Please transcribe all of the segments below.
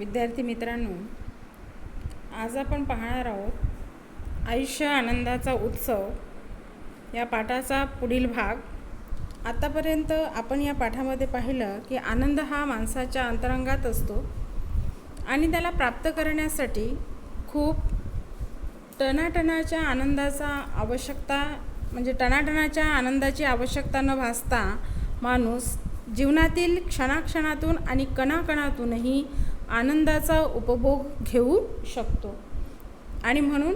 विद्यार्थी मित्रांनो आज आपण पाहणार आहोत आयुष्य आनंदाचा उत्सव. या पाठाचा पुढील भाग. आतापर्यंत आपण या पाठामध्ये पाहिलं की आनंद हा माणसाच्या अंतरंगात असतो आणि त्याला प्राप्त करण्यासाठी खूप टनाटनाच्या आनंदाचा आवश्यकता म्हणजे टनाटनाच्या आनंदाची आवश्यकता न भासता माणूस जीवनातील क्षणाक्षणातून आणि कणाकणातूनही आनंदाचा उपभोग घेऊ शकतो. आणि म्हणून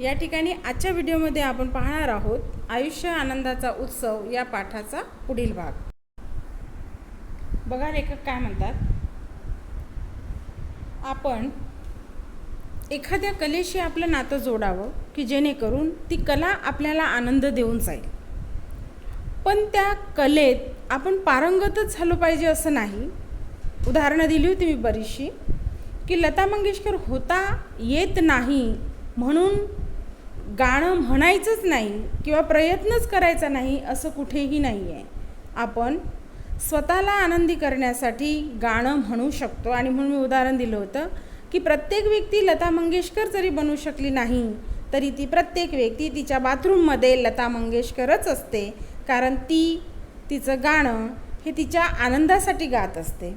या ठिकाणी आजच्या व्हिडिओमध्ये आपण पाहणार आहोत आयुष्य आनंदाचा उत्सव या पाठाचा पुढील भाग. बघा लेखक काय म्हणतात? आपण एखाद्या कलेशी आपलं नातं जोडावं की जेणेकरून ती कला आपल्याला आनंद देऊन जाईल. पण त्या कलेत आपण पारंगतच झालो पाहिजे असं नाही. उदाहरणं दिली होती मी बरीचशी की लता मंगेशकर होता येत नाही म्हणून गाणं म्हणायचंच नाही किंवा प्रयत्नच करायचा नाही असं कुठेही नाही आहे आपण स्वतःला आनंदी करण्यासाठी गाणं म्हणू शकतो. आणि म्हणून मी उदाहरण दिलं होतं की प्रत्येक व्यक्ती लता मंगेशकर जरी बनू शकली नाही तरी ती प्रत्येक व्यक्ती तिच्या बाथरूममध्ये लता मंगेशकरच असते. कारण ती तिचं गाणं हे तिच्या आनंदासाठी गात असते.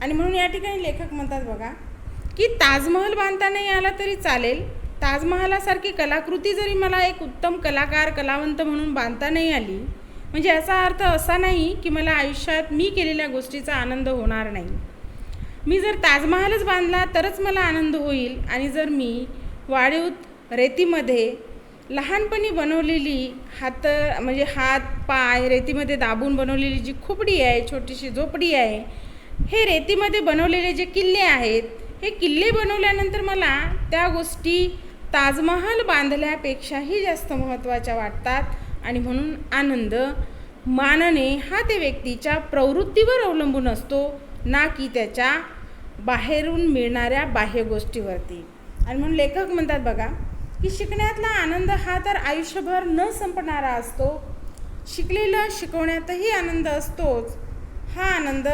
आणि म्हणून या ठिकाणी लेखक म्हणतात बघा की ताजमहल बांधता नाही आला तरी चालेल ताजमहालासारखी कलाकृती जरी मला एक उत्तम कलाकार कलावंत म्हणून बांधता नाही आली म्हणजे याचा अर्थ असा नाही की मला आयुष्यात मी केलेल्या गोष्टीचा आनंद होणार नाही. मी जर ताजमहालच बांधला तरच मला आनंद होईल आणि जर मी वाढीव रेतीमध्ये लहानपणी बनवलेली हात म्हणजे हात पाय रेतीमध्ये दाबून बनवलेली जी खोपडी आहे छोटीशी झोपडी आहे हे रेतीमध्ये बनवलेले जे किल्ले आहेत हे किल्ले बनवल्यानंतर मला त्या गोष्टी ताजमहाल बांधल्यापेक्षाही जास्त महत्त्वाच्या वाटतात आणि म्हणून आनंद मानणे हा ते व्यक्तीच्या प्रवृत्तीवर अवलंबून असतो ना की त्याच्या बाहेरून मिळणाऱ्या बाह्य गोष्टीवरती. आणि म्हणून लेखक म्हणतात बघा की शिकण्यातला आनंद हा तर आयुष्यभर न संपणारा असतो. शिकलेलं शिकवण्यातही आनंद असतोच. हा आनंद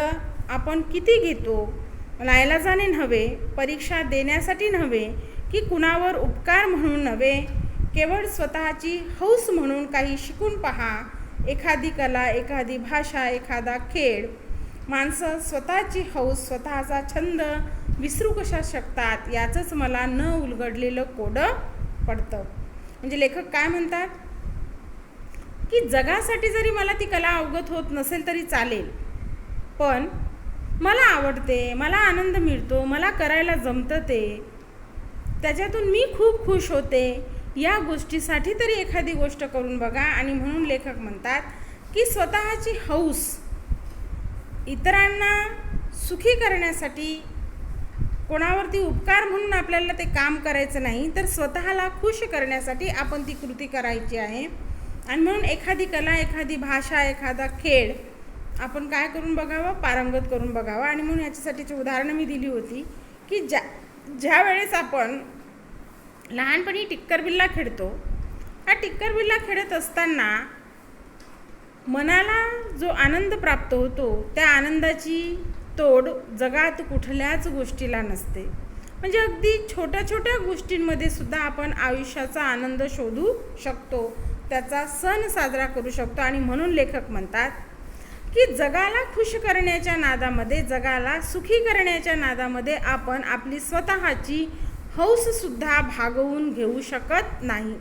आपण किती घेतो? लायलाजाने नव्हे परीक्षा देण्यासाठी नव्हे की कुणावर उपकार म्हणून नव्हे? केवळ स्वतःची हौस म्हणून काही शिकून पहा. एखादी कला एखादी भाषा एखादा खेळ. माणसं स्वतःची हौस स्वतःचा छंद विसरू कशा शकतात? याचंच मला न उलगडलेलं कोडं पडतं. म्हणजे लेखक काय म्हणतात? की जगासाठी जरी मला ती कला अवगत होत नसेल तरी चालेल. पण मला आवडते मला आनंद मिळतो मला करायला जमतं ते. त्याच्यातून मी खूप खुश होते. या गोष्टीसाठी तरी एखादी गोष्ट करून बघा आणि म्हणून लेखक म्हणतात की स्वतःची हौस इतरांना सुखी करण्यासाठी कोणावरती उपकार म्हणून आपल्याला ते काम करायचं नाही तर स्वतःला खुश करण्यासाठी आपण ती कृती करायची आहे. आणि म्हणून एखादी कला एखादी भाषा एखादा खेळ आपण काय करून बघावं? पारंगत करून बघावं. आणि म्हणून याच्यासाठीची उदाहरणं मी दिली होती की ज्या ज्या वेळेस आपण लहानपणी टिक्कर बिल्ला खेळतो हा टिक्कर बिल्ला खेळत असताना मनाला जो आनंद प्राप्त होतो त्या आनंदाची तोड जगात कुठल्याच गोष्टीला नसते. म्हणजे अगदी छोट्या छोट्या गोष्टींमध्ये सुद्धा आपण आयुष्याचा आनंद शोधू शकतो त्याचा सण साजरा करू शकतो. आणि म्हणून लेखक म्हणतात की जगाला खुश करण्याच्या नादामध्ये जगाला सुखी करण्याच्या नादामध्ये आपण आपली स्वतःची हौससुद्धा भागवून घेऊ शकत नाही.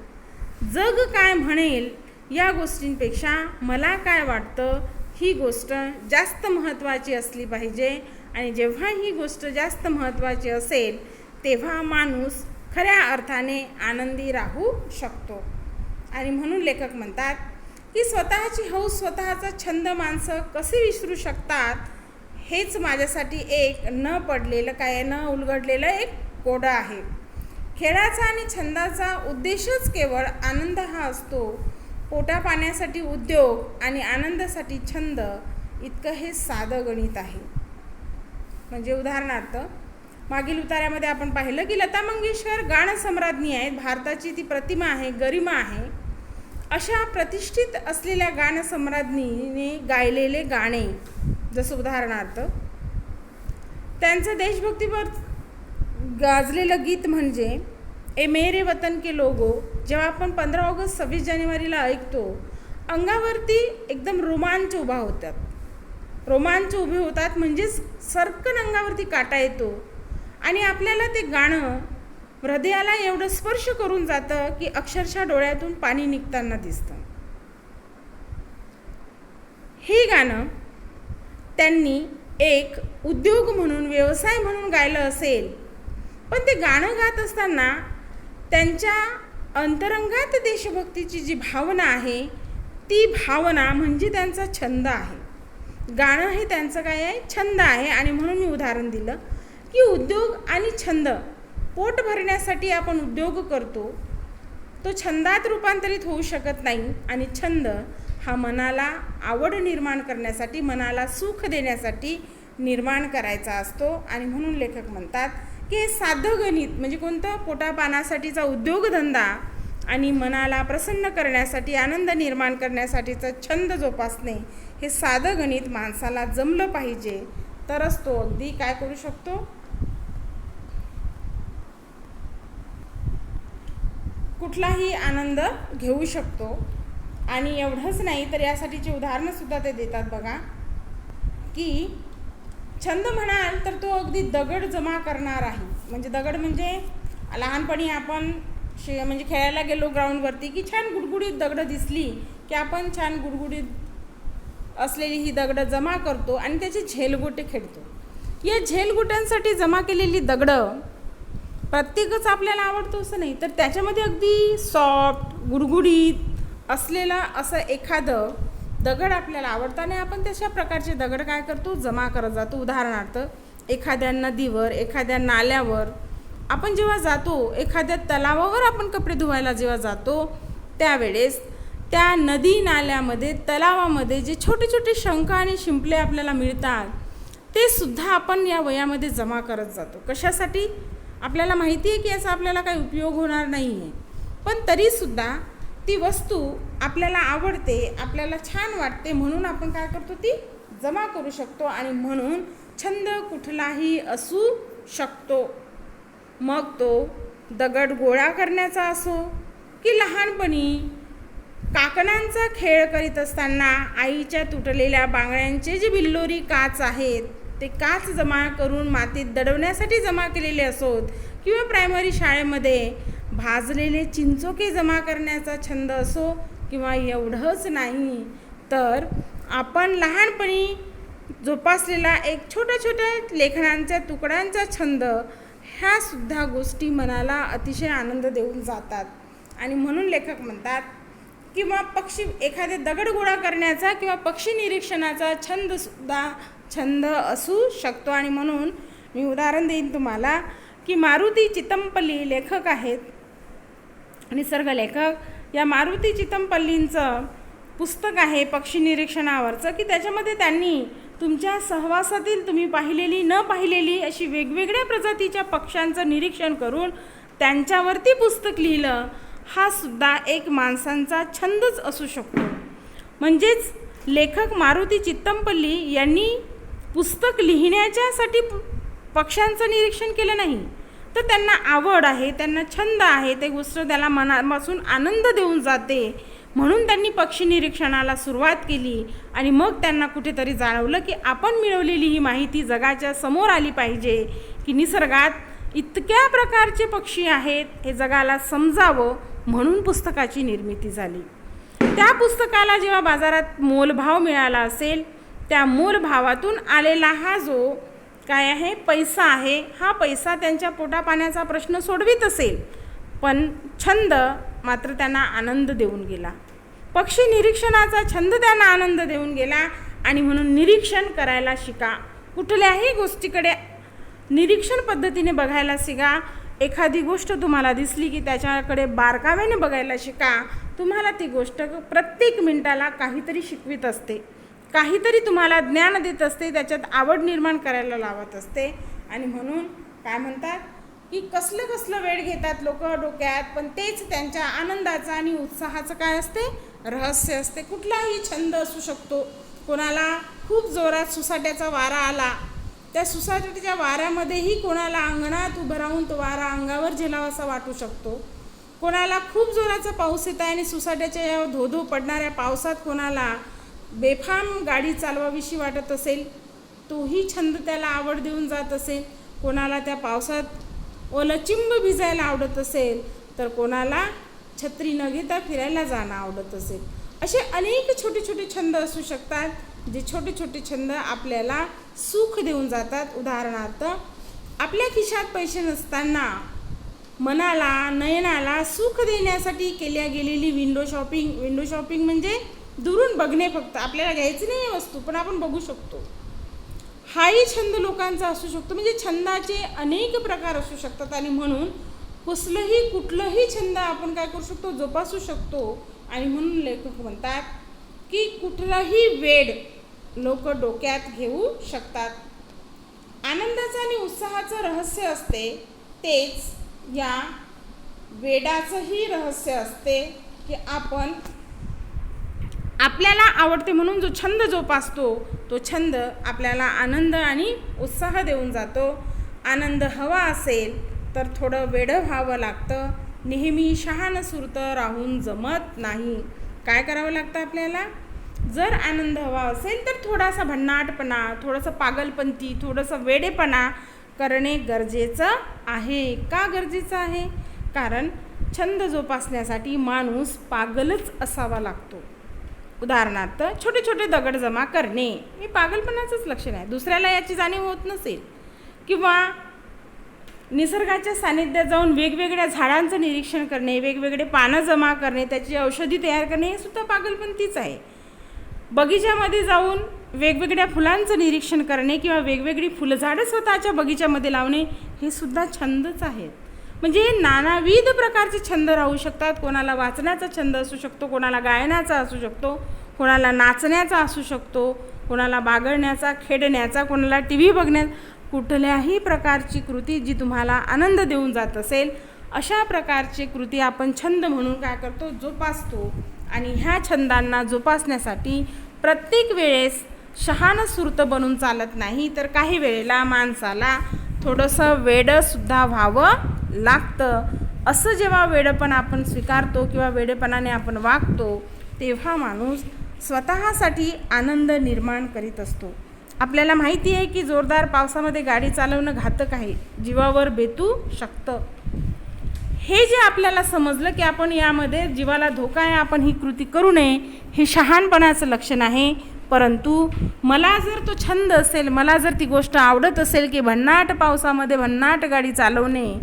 जग काय म्हणेल या गोष्टींपेक्षा मला काय वाटतं ही गोष्ट जास्त महत्त्वाची असली पाहिजे. आणि जेव्हा ही गोष्ट जास्त महत्त्वाची असेल तेव्हा माणूस खऱ्या अर्थाने आनंदी राहू शकतो. आणि म्हणून लेखक म्हणतात की स्वतःची हौस स्वतःचा छंद माणसं कसे विसरू शकतात हेच माझ्यासाठी एक न पडलेलं काय न उलगडलेलं एक कोडं आहे. खेळाचा आणि छंदाचा उद्देशच केवळ आनंद हा असतो. पोटा पाण्यासाठी उद्योग आणि आनंदासाठी छंद इतकं हे साधं गणित आहे. म्हणजे उदाहरणार्थ मागील उतार्यामध्ये आपण पाहिलं की लता मंगेशकर गानसम्राज्ञी आहेत. भारताची ती प्रतिमा आहे गरिमा आहे. अशा प्रतिष्ठित असलेल्या गानसम्राज्ञीने गायलेले गाणे जसं उदाहरणार्थ त्यांचं देशभक्तीवर गाजलेलं गीत म्हणजे ए मेरे वतन के लोगो जेव्हा आपण पंधरा ऑगस्ट सव्वीस जानेवारीला ऐकतो अंगावरती एकदम रोमांच उभा होतात. रोमांच उभे होतात म्हणजेच सरकन अंगावरती काटा येतो. आणि आपल्याला ते गाणं हृदयाला एवढं स्पर्श करून जातं की अक्षरशः डोळ्यातून पाणी निघताना दिसतं. हे गाणं त्यांनी एक उद्योग म्हणून व्यवसाय म्हणून गायलं असेल पण ते गाणं गात असताना त्यांच्या अंतरंगात देशभक्तीची जी भावना आहे ती भावना म्हणजे त्यांचा छंद आहे. गाणं हे त्यांचं काय आहे? छंद आहे. आणि म्हणून मी उदाहरण दिलं की उद्योग आणि छंद पोट भरण्यासाठी आपण उद्योग करतो तो छंदात रूपांतरित होऊ शकत नाही आणि छंद हा मनाला आवड निर्माण करण्यासाठी मनाला सुख देण्यासाठी निर्माण करायचा असतो. आणि म्हणून लेखक म्हणतात की हे साधं गणित म्हणजे कोणतं? पोटापानासाठीचा उद्योगधंदा आणि मनाला प्रसन्न करण्यासाठी आनंद निर्माण करण्यासाठीचा छंद जोपासणे हे साधं गणित माणसाला जमलं पाहिजे. तरच तो अगदी काय करू शकतो? कुठलाही आनंद घेऊ शकतो. आणि एवढंच नाही तर यासाठीची उदाहरणंसुद्धा ते देतात बघा. की छंद म्हणाल तर तो अगदी दगड जमा करणार आहे. म्हणजे दगड म्हणजे लहानपणी आपण शे म्हणजे खेळायला गेलो ग्राउंडवरती की छान गुडगुडीत दगडं दिसली की आपण छान गुडगुडीत असलेली ही दगडं जमा करतो आणि त्याचे झेलगोटे खेळतो. या झेलगोट्यांसाठी जमा केलेली दगडं प्रत्येकच आपल्याला आवडतो असं नाही. तर त्याच्यामध्ये अगदी सॉफ्ट गुडगुडीत असलेला असं एखादं दगड आपल्याला आवडतं आणि आपण तशा प्रकारचे दगड काय करतो? जमा करत जातो. उदाहरणार्थ एखाद्या नदीवर एखाद्या नाल्यावर आपण जेव्हा जातो एखाद्या तलावावर आपण कपडे धुवायला जेव्हा जातो त्यावेळेस त्या नदी नाल्यामध्ये तलावामध्ये जे छोटे छोटे शंख आणि शिंपले आपल्याला मिळतात ते सुद्धा आपण या वयामध्ये जमा करत जातो. कशासाठी? आपल्याला माहिती आहे की याचा आपल्याला काही उपयोग होणार नाही आहे पण तरीसुद्धा ती वस्तू आपल्याला आवडते आपल्याला छान वाटते म्हणून आपण काय करतो ती जमा करू शकतो आणि म्हणून छंद कुठलाही असू शकतो. मग तो दगड गोळा करण्याचा असो की लहानपणी काकणांचा खेळ करीत असताना आईच्या तुटलेल्या बांगड्यांचे जे बिल्लोरी काच आहेत ते काच जमा करून मातीत दडवण्यासाठी जमा केलेले असोत किंवा प्रायमरी शाळेमध्ये भाजलेले चिंचोके जमा करण्याचा छंद असो किंवा एवढंच नाही तर आपण लहानपणी जोपासलेला एक छोट्या छोट्या लेखनांच्या तुकड्यांचा छंद ह्या सुद्धा गोष्टी मनाला अतिशय आनंद देऊन जातात. आणि म्हणून लेखक म्हणतात किंवा पक्षी एखादे दगड गोळा करण्याचा किंवा पक्षी निरीक्षणाचा छंदसुद्धा छंद असू शकतो. आणि म्हणून मी उदाहरण देईन तुम्हाला की मारुती चितमपल्ली लेखक आहेत. निसर्ग लेखक. या मारुती चितमपल्लींचं पुस्तक आहे पक्षी निरीक्षणावरचं की त्याच्यामध्ये त्यांनी तुमच्या सहवासातील तुम्ही पाहिलेली न पाहिलेली अशी वेगवेगळ्या प्रजातीच्या पक्ष्यांचं निरीक्षण करून त्यांच्यावरती पुस्तक लिहिलं. हा सुद्धा एक माणसांचा छंदच असू शकतो. म्हणजेच लेखक मारुती चित्तमपल्ली यांनी पुस्तक लिहिण्याच्यासाठी पक्ष्यांचं निरीक्षण केलं नाही. तर त्यांना आवड आहे त्यांना छंद आहे ते गोष्ट त्याला मनापासून आनंद देऊन जाते. म्हणून त्यांनी पक्षी निरीक्षणाला सुरुवात केली आणि मग त्यांना कुठेतरी जाणवलं की आपण मिळवलेली ही माहिती जगाच्या समोर आली पाहिजे की निसर्गात इतक्या प्रकारचे पक्षी आहेत हे जगाला समजावं म्हणून पुस्तकाची निर्मिती झाली. त्या पुस्तकाला जेव्हा बाजारात मोलभाव मिळाला असेल त्या मोलभावातून आलेला हा जो काय आहे पैसा आहे हा पैसा त्यांच्या पोटापाण्याचा प्रश्न सोडवित असेल. पण छंद मात्र त्यांना आनंद देऊन गेला. पक्षी निरीक्षणाचा छंद त्यांना आनंद देऊन गेला आणि म्हणून निरीक्षण करायला शिका. कुठल्याही गोष्टीकडे निरीक्षण पद्धतीने बघायला शिका. एखादी गोष्ट तुम्हाला दिसली की त्याच्याकडे बारकाव्याने बघायला शिका तुम्हाला ती गोष्ट प्रत्येक मिनिटाला काहीतरी शिकवित असते. काहीतरी तुम्हाला ज्ञान देत असते त्याच्यात आवड निर्माण करायला लावत असते. आणि म्हणून काय म्हणतात की कसलं कसलं वेळ घेतात लोक डोक्यात पण तेच त्यांच्या आनंदाचं आणि उत्साहाचं काय असते? रहस्य असते. कुठलाही छंद असू शकतो. कोणाला खूप जोरात सुसाट्याचा वारा आला त्या सुसाटीच्या वाऱ्यामध्येही कोणाला अंगणात उभं राहून तो वारा अंगावर झेलावासा वाटू शकतो. कोणाला खूप जोराचा पाऊस येत आहे आणि सुसाट्याच्या या धोधो पडणाऱ्या पावसात कोणाला बेफाम गाडी चालवावीशी वाटत असेल तोही छंद त्याला आवड देऊन जात असेल. कोणाला त्या पावसात ओलचिंब भिजायला आवडत असेल तर कोणाला छत्री न घेता फिरायला जाणं आवडत असेल. असे अनेक छोटे छोटे छंद असू शकतात. जे छोटे छोटे छंद आपल्याला सुख देऊन जातात. उदाहरणार्थ आपल्या खिशात पैसे नसताना मनाला नयनाला सुख देण्यासाठी केल्या गेलेली विंडो शॉपिंग विंडो शॉपिंग म्हणजे दुरून बघणे फक्त. आपल्याला घ्यायची नाही आहे वस्तू पण आपण बघू शकतो. हाही छंद लोकांचा असू शकतो. म्हणजे छंदाचे अनेक प्रकार असू शकतात आणि म्हणून कसलंही कुठलंही छंद आपण काय करू शकतो? जोपासू शकतो. आणि म्हणून लेखक म्हणतात की कुठलाही वेड लोक डोक्यात घेऊ शकतात. आनंदाचं आणि उत्साहाचं रहस्य असते तेच या वेडाचंही रहस्य असते की आपण आपल्याला आवडते म्हणून जो छंद जोपासतो तो छंद आपल्याला आनंद आणि उत्साह देऊन जातो. आनंद हवा असेल तर थोडं वेडं व्हावं लागतं. नेहमी शहानसुरतं राहून जमत नाही. काय करावं लागतं आपल्याला? जर आनंद हवा असेल तर थोडासा भन्नाटपणा थोडंसं पागलपंती थोडंसं वेडेपणा करणे गरजेचं आहे. का गरजेचं आहे? कारण छंद जोपासण्यासाठी माणूस पागलच असावा लागतो. उदाहरणार्थ छोटे छोटे दगड जमा करणे हे पागलपणाचंच लक्षण आहे. दुसऱ्याला याची जाणीव होत नसेल किंवा निसर्गाच्या सानिध्यात जाऊन वेगवेगळ्या झाडांचं निरीक्षण करणे वेगवेगळे पानं जमा करणे त्याची औषधी तयार करणे हे सुद्धा पागलपंतीच आहे. बगीच्यामध्ये जाऊन वेगवेगळ्या फुलांचं निरीक्षण करणे किंवा वेगवेगळी फुलझाडं स्वतःच्या बगीच्यामध्ये लावणे हे सुद्धा छंदच आहेत. म्हणजे नानाविध प्रकारचे छंद राहू शकतात. कोणाला वाचण्याचा छंद असू शकतो कोणाला गायनाचा असू शकतो कोणाला नाचण्याचा असू शकतो कोणाला बागडण्याचा खेळण्याचा कोणाला टी व्ही बघण्यात. कुठल्याही प्रकारची कृती जी तुम्हाला आनंद देऊन जात असेल अशा प्रकारची कृती आपण छंद म्हणून काय करतो? जोपासतो. आणि ह्या छंदांना जोपासण्यासाठी प्रत्येक वेळेस शहाण सुरत बनून चालत नाही तर काही वेळेला माणसाला थोडंसं वेडंसुद्धा व्हावं लागतं. असं जेव्हा वेडपण आपण स्वीकारतो किंवा वेडेपणाने आपण वागतो तेव्हा माणूस स्वतःसाठी आनंद निर्माण करीत असतो. आपल्याला माहिती आहे की जोरदार पावसामध्ये गाडी चालवणं घातक आहे जीवावर बेतू शकतं. हे जे आपल्याला समजलं की आपण यामध्ये जीवाला धोका आहे आपण ही कृती करू नये हे शहाणपणाचं लक्षण आहे. परंतु मला जर तो छंद असेल मला जर ती गोष्ट आवडत असेल की भन्नाट पावसामध्ये भन्नाट गाडी चालवणे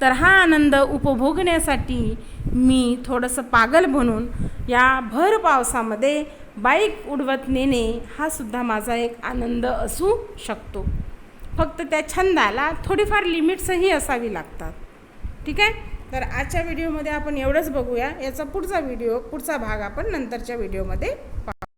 तर हा आनंद उपभोगण्यासाठी मी थोडंसं पागल बनून या भर पावसामध्ये बाईक उडवत नेणे हा सुद्धा माझा एक आनंद असू शकतो. फक्त त्या छंदाला थोडीफार लिमिट्सही असावी लागतात. ठीक आहे? तर आजच्या व्हिडिओमध्ये आपण एवढंच बघूया. याचा पुढचा व्हिडिओ पुढचा भाग आपण नंतरच्या व्हिडिओमध्ये पाहू.